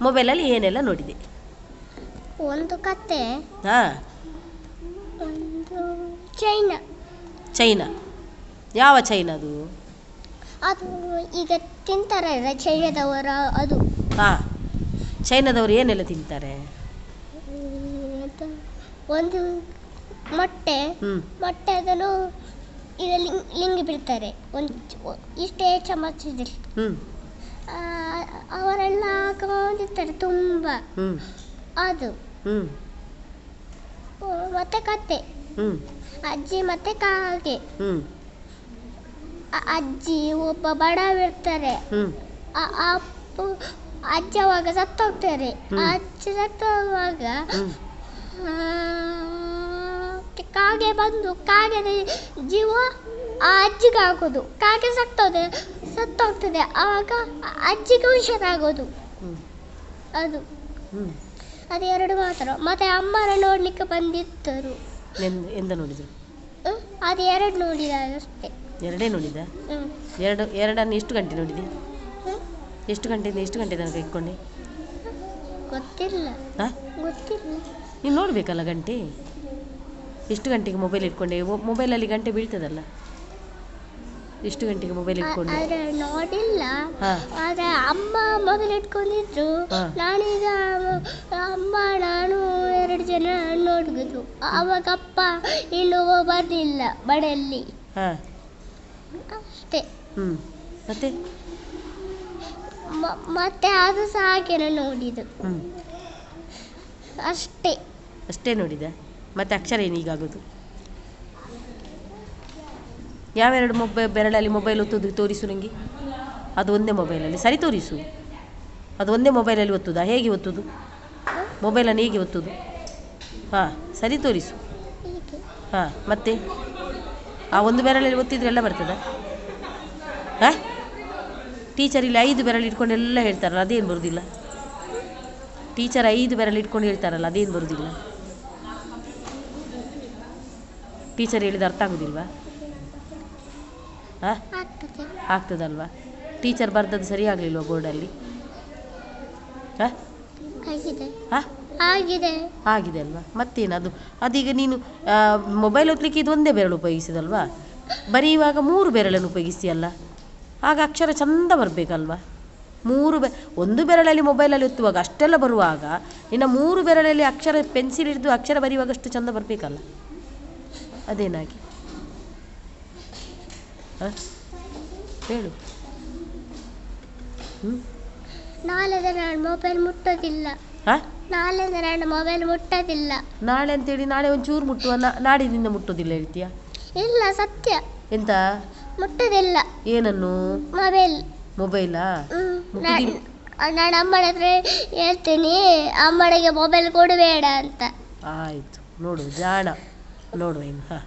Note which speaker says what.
Speaker 1: ಮೊಬೈಲಲ್ಲಿ ಏನೆಲ್ಲ ನೋಡಿದೆ?
Speaker 2: ಒಂದು ಕತೆ
Speaker 1: ಹಾಂ.
Speaker 2: ಒಂದು ಚೈನಾ.
Speaker 1: ಚೈನಾ. ಯಾವ ಚೈನಾದು
Speaker 2: ಅದು? ಈಗ ತಿಂತಾರೆ ಚೈನಾದವರ ಅದು.
Speaker 1: ಹಾಂ. ಚೈನಾದವರು ಏನೆಲ್ಲ ತಿಂತಾರೆ?
Speaker 2: ಅದು ಒಂದು ಮೊಟ್ಟೆ.
Speaker 1: ಹ್ಞೂ
Speaker 2: ಮೊಟ್ಟೆ ಅದನ್ನು ಇದರಲ್ಲಿ ಲಿಂಗ್ ಬಿಡ್ತಾರೆ. ಒಂದು ಇಷ್ಟೇ ಚಮಚದಲ್ಲಿ.
Speaker 1: ಹ್ಞೂ
Speaker 2: ಅವರೆಲ್ಲ ಹಾಕೊಂಡಿರ್ತಾರೆ ತುಂಬ. ಅದು. ಮತ್ತೆ ಕತೆ.
Speaker 1: ಹ್ಞೂ
Speaker 2: ಅಜ್ಜಿ ಮತ್ತೆ ಕಾಗೆ. ಅಜ್ಜಿ ಒಬ್ಬ ಬಡವಿರ್ತಾರೆ ಅಪ್ಪ- ಅಜ್ಜ ಅವಾಗ ಸತ್ತೋಗ್ತಾರೆ. ಅಜ್ಜ ಸತ್ತೋಗುವಾಗ ಕಾಗೆ ಬಂದು ಕಾಗೆ ಜೀವ ಆ ಅಜ್ಜಿಗೆ ಹಾಕೋದು ಕಾಗೆ ಸತ್ತೋದೆ. ಸತ್ತೋಗ್ತದೆ. ಆವಾಗ ಅಜ್ಜಿಗೆ ಹುಷಾರಾಗೋದು. ಅದು. ಅದು ಎರಡು ಮಾತ್ರ. ಮತ್ತೆ ಅಮ್ಮನ ನೋಡ್ಲಿಕ್ಕೆ ಬಂದಿದ್ದರು.
Speaker 1: ಎಂದ ನೋಡಿದ್ರು?
Speaker 2: ಅದು ಎರಡು ನೋಡಿದ ಅಷ್ಟೇ.
Speaker 1: ಎರಡೇ ನೋಡಿದ. ಎರಡು ಎರಡನ್ನು ಎಷ್ಟು ಗಂಟೆ ನೋಡಿದೆ? ಎಷ್ಟು ಗಂಟೆಯಿಂದ ಎಷ್ಟು ಗಂಟೆ ತನಕ ಇಟ್ಕೊಂಡೆ?
Speaker 2: ಗೊತ್ತಿಲ್ಲ.
Speaker 1: ಹಾಂ?
Speaker 2: ಗೊತ್ತಿಲ್ಲ.
Speaker 1: ನೀನು ನೋಡಬೇಕಲ್ಲ ಗಂಟೆ? ಎಷ್ಟು ಗಂಟೆಗೆ ಮೊಬೈಲ್ ಇಟ್ಕೊಂಡೆ? ಮೊಬೈಲಲ್ಲಿ ಗಂಟೆ ಬೀಳ್ತದಲ್ಲ? ಎಷ್ಟು ಗಂಟೆಗೆ ಮೊಬೈಲ್ ಇಟ್ಕೊಂಡು
Speaker 2: ಆದ್ರೆ ನೋಡಿಲ್ಲ.
Speaker 1: ಹಾ.
Speaker 2: ಆದ್ರೆ ಅಮ್ಮ ಮೊಬೈಲ್ ಇಟ್ಕೊಂಡಿದ್ರು.
Speaker 1: ಹಾ.
Speaker 2: ನಾನೀಗ ಅಮ್ಮ ನಾನು ಎರಡು ಜನ ನೋಡಿದ್ರು ಅವಾಗ ಅಪ್ಪ ಇಲ್ಲೂ ಬರ್ಲಿಲ್ಲ ಮನೆಯಲ್ಲಿ.
Speaker 1: ಹಾಂ.
Speaker 2: ಅಷ್ಟೇ.
Speaker 1: ಹ್ಞೂ ಮತ್ತೆ?
Speaker 2: ಮ- ಮತ್ತೆ ಅದು ಸಹ ಹಾಗೇನೆ ನೋಡಿದ್ದು.
Speaker 1: ಹ್ಞೂ
Speaker 2: ಅಷ್ಟೇ.
Speaker 1: ಅಷ್ಟೇ ನೋಡಿದ ಮತ್ತೆ ಅಕ್ಷರ ಏನು ಈಗಾಗೋದು ಯಾವೆರಡು ಮೊಬೈ, ಬೆರಳಲ್ಲಿ ಮೊಬೈಲ್ ಒತ್ತೋದು ತೋರಿಸು ನಂಗೆ? ಅದು ಒಂದೇ ಮೊಬೈಲಲ್ಲಿ. ಸರಿ ತೋರಿಸು. ಅದು ಒಂದೇ ಮೊಬೈಲಲ್ಲಿ ಒತ್ತುದಾ? ಹೇಗೆ ಒತ್ತುದು? ಮೊಬೈಲನ್ನು ಹೇಗೆ ಒತ್ತುದು? ಹಾಂ, ಸರಿ ತೋರಿಸು. ಹಾಂ, ಮತ್ತೆ? ಆ ಒಂದು ಬೆರಳಲ್ಲಿ ಒತ್ತಿದ್ರೆ ಎಲ್ಲ ಬರ್ತದ? ಹಾಂ? ಟೀಚರ್ ಇಲ್ಲಿ ಐದು ಬೆರಳು ಇಟ್ಕೊಂಡು ಎಲ್ಲ ಹೇಳ್ತಾರಲ್ಲ, ಅದೇನು ಬರುವುದಿಲ್ಲ ಟೀಚರ್ ಐದು ಬೆರಳು ಇಟ್ಕೊಂಡು ಹೇಳ್ತಾರಲ್ಲ, ಅದೇನು ಬರುವುದಿಲ್ಲ ಟೀಚರ್ ಹೇಳಿದ ಅರ್ಥ ಆಗೋದಿಲ್ವಾ? ಆಗ್ತದಲ್ವಾ? ಟೀಚರ್ ಬರ್ದದ್ದು ಸರಿ ಆಗಲಿಲ್ವಾ ಬೋರ್ಡಲ್ಲಿ
Speaker 2: ಆಗಿದೆ.
Speaker 1: ಅಲ್ವಾ? ಮತ್ತೇನು? ಅದು ಅದೀಗ ನೀನು ಮೊಬೈಲ್ ಒತ್ತಲಿಕ್ಕೆ ಇದು ಒಂದೇ ಬೆರಳು ಉಪಯೋಗಿಸಿದಲ್ವಾ? ಬರೆಯುವಾಗ ಮೂರು ಬೆರಳನ್ನು ಉಪಯೋಗಿಸ್ತೀಯಲ್ಲ? ಆಗ ಅಕ್ಷರ ಚಂದ ಬರಬೇಕಲ್ವಾ? ಮೂರು ಬೆ ಒಂದು ಬೆರಳಲ್ಲಿ ಮೊಬೈಲಲ್ಲಿ ಒತ್ತುವಾಗ ಅಷ್ಟೆಲ್ಲ ಬರುವಾಗ ಇನ್ನು ಮೂರು ಬೆರಳಲ್ಲಿ ಅಕ್ಷರ ಪೆನ್ಸಿಲ್ ಹಿಡಿದು ಅಕ್ಷರ ಬರೆಯುವಾಗ ಅಷ್ಟು ಚಂದ ಬರಬೇಕಲ್ಲ? ಅದೇನಾಗಿ? ಹಾಂ? ಹೇಳು. ಹ್ಞೂ
Speaker 2: ನಾಳೆದ ನಾನು ಮೊಬೈಲ್ ಮುಟ್ಟೋದಿಲ್ಲ.
Speaker 1: ಹಾಂ?
Speaker 2: ನಾಳೆ ನಾನು ಮೊಬೈಲ್ ಮುಟ್ಟೋದಿಲ್ಲ.
Speaker 1: ನಾಳೆ ಅಂತೇಳಿ ನಾಳೆ ಒಂಚೂರು ಮುಟ್ಟುವ ನಾಡಿನಿಂದ ಮುಟ್ಟೋದಿಲ್ಲ ಹೇಳ್ತೀಯ?
Speaker 2: ಇಲ್ಲ ಸತ್ಯ.
Speaker 1: ಎಂತ?
Speaker 2: ಮುಟ್ಟೋದಿಲ್ಲ.
Speaker 1: ಏನನ್ನು?
Speaker 2: ಮೊಬೈಲ್
Speaker 1: ಮೊಬೈಲಾ. ಮುಟ್ಟುದಿಲ್ಲ.
Speaker 2: ನಾನು ಅಮ್ಮನ ಹತ್ರ ಹೇಳ್ತೀನಿ ಅಮ್ಮನಿಗೆ ಮೊಬೈಲ್ ಕೊಡಬೇಡ ಅಂತ.
Speaker 1: ಆಯಿತು ನೋಡು ಜಾಣ. ನೋಡುವ ಇನ್ನು ಹಾಂ.